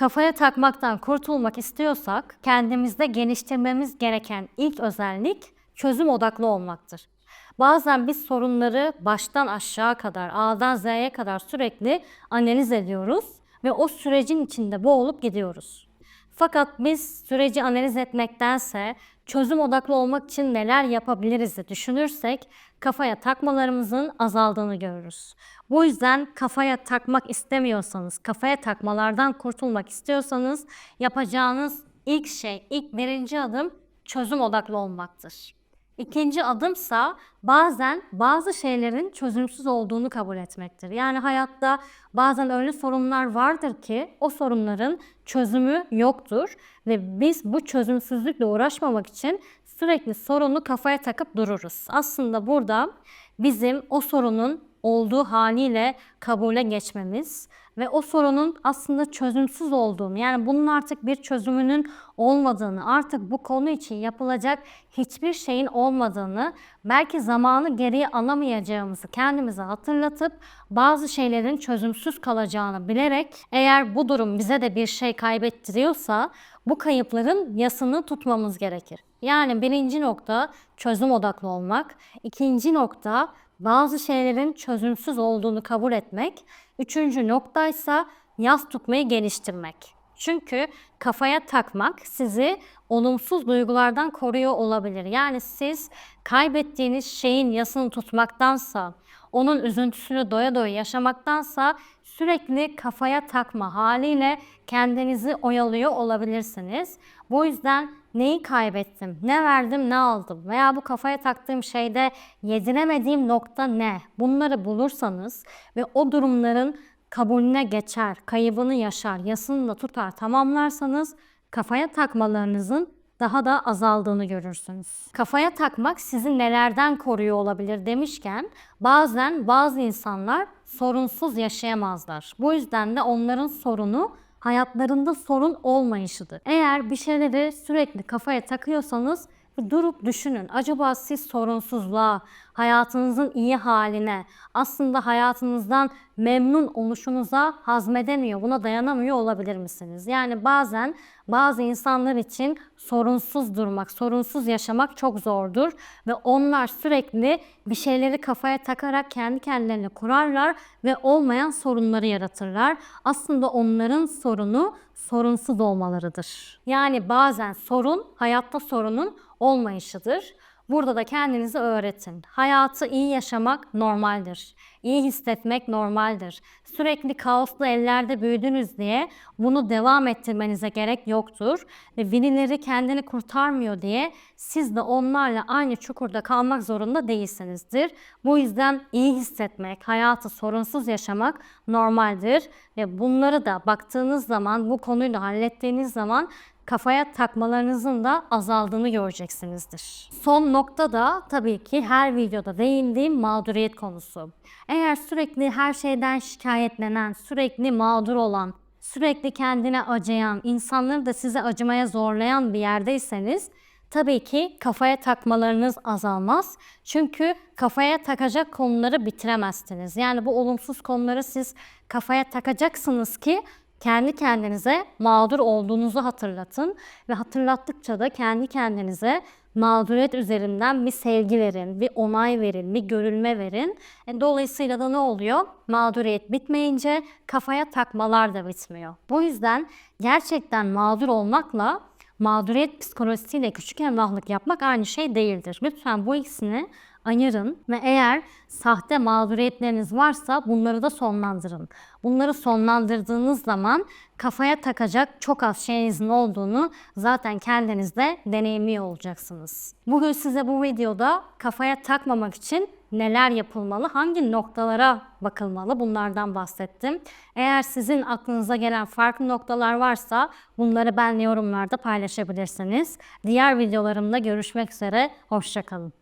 Kafaya takmaktan kurtulmak istiyorsak kendimizde geliştirmemiz gereken ilk özellik çözüm odaklı olmaktır. Bazen biz sorunları baştan aşağı kadar, A'dan Z'ye kadar sürekli analiz ediyoruz ve o sürecin içinde boğulup gidiyoruz. Fakat biz süreci analiz etmektense çözüm odaklı olmak için neler yapabiliriz de düşünürsek kafaya takmalarımızın azaldığını görürüz. Bu yüzden kafaya takmak istemiyorsanız, kafaya takmalardan kurtulmak istiyorsanız yapacağınız ilk şey, ilk birinci adım çözüm odaklı olmaktır. İkinci adımsa bazen bazı şeylerin çözümsüz olduğunu kabul etmektir. Yani hayatta bazen öyle sorunlar vardır ki o sorunların çözümü yoktur ve biz bu çözümsüzlükle uğraşmamak için sürekli sorunu kafaya takıp dururuz. Aslında burada bizim o sorunun olduğu haliyle kabule geçmemiz ve o sorunun aslında çözümsüz olduğunu yani bunun artık bir çözümünün olmadığını, artık bu konu için yapılacak hiçbir şeyin olmadığını, belki zamanı geriye alamayacağımızı kendimize hatırlatıp bazı şeylerin çözümsüz kalacağını bilerek eğer bu durum bize de bir şey kaybettiriyorsa bu kayıpların yasını tutmamız gerekir. Yani birinci nokta çözüm odaklı olmak. ikinci nokta bazı şeylerin çözümsüz olduğunu kabul etmek. Üçüncü noktaysa yas tutmayı geliştirmek. Çünkü kafaya takmak sizi olumsuz duygulardan koruyor olabilir. Yani siz kaybettiğiniz şeyin yasını tutmaktansa, onun üzüntüsünü doya doya yaşamaktansa sürekli kafaya takma haliyle kendinizi oyalıyor olabilirsiniz. Bu yüzden neyi kaybettim, ne verdim, ne aldım veya bu kafaya taktığım şeyde yediremediğim nokta ne? Bunları bulursanız ve o durumların kabulüne geçer, kaybını yaşar, yasını da tutar tamamlarsanız kafaya takmalarınızın daha da azaldığını görürsünüz. Kafaya takmak sizi nelerden koruyor olabilir demişken bazen bazı insanlar sorunsuz yaşayamazlar. Bu yüzden de onların sorunu hayatlarında sorun olmayışıdır. Eğer bir şeyleri sürekli kafaya takıyorsanız durup düşünün. Acaba siz sorunsuzluğa, hayatınızın iyi haline, aslında hayatınızdan memnun oluşunuza hazmedemiyor, buna dayanamıyor olabilir misiniz? Yani bazen bazı insanlar için sorunsuz durmak, sorunsuz yaşamak çok zordur ve onlar sürekli bir şeyleri kafaya takarak kendi kendilerine kurarlar ve olmayan sorunları yaratırlar. Aslında onların sorunu sorunsuz olmalarıdır. Yani bazen sorun hayatta sorunun olmayışıdır. Burada da kendinizi öğretin. Hayatı iyi yaşamak normaldir. İyi hissetmek normaldir. Sürekli kaoslu ellerde büyüdünüz diye bunu devam ettirmenize gerek yoktur. Ve birileri kendini kurtarmıyor diye siz de onlarla aynı çukurda kalmak zorunda değilsinizdir. Bu yüzden iyi hissetmek, hayatı sorunsuz yaşamak normaldir. Ve bunları da baktığınız zaman, bu konuyu da hallettiğiniz zaman kafaya takmalarınızın da azaldığını göreceksinizdir. Son nokta da tabii ki her videoda değindiğim mağduriyet konusu. Eğer sürekli her şeyden şikayetlenen, sürekli mağdur olan, sürekli kendine acıyan, insanları da size acımaya zorlayan bir yerdeyseniz tabii ki kafaya takmalarınız azalmaz. Çünkü kafaya takacak konuları bitiremezsiniz. Yani bu olumsuz konuları siz kafaya takacaksınız ki kendi kendinize mağdur olduğunuzu hatırlatın ve hatırlattıkça da kendi kendinize mağduriyet üzerinden bir sevgi verin, bir onay verin, bir görülme verin. E, dolayısıyla da ne oluyor? Mağduriyet bitmeyince kafaya takmalar da bitmiyor. Bu yüzden gerçekten mağdur olmakla mağduriyet psikolojisiyle küçük emlaklık yapmak aynı şey değildir. Lütfen bu ikisini ayırın ve eğer sahte mağduriyetleriniz varsa bunları da sonlandırın. Bunları sonlandırdığınız zaman kafaya takacak çok az şeyinizin olduğunu zaten kendinizde deneyimliyor olacaksınız. Bugün size bu videoda kafaya takmamak için neler yapılmalı, hangi noktalara bakılmalı bunlardan bahsettim. Eğer sizin aklınıza gelen farklı noktalar varsa bunları benimle yorumlarda paylaşabilirsiniz. Diğer videolarımda görüşmek üzere, hoşçakalın.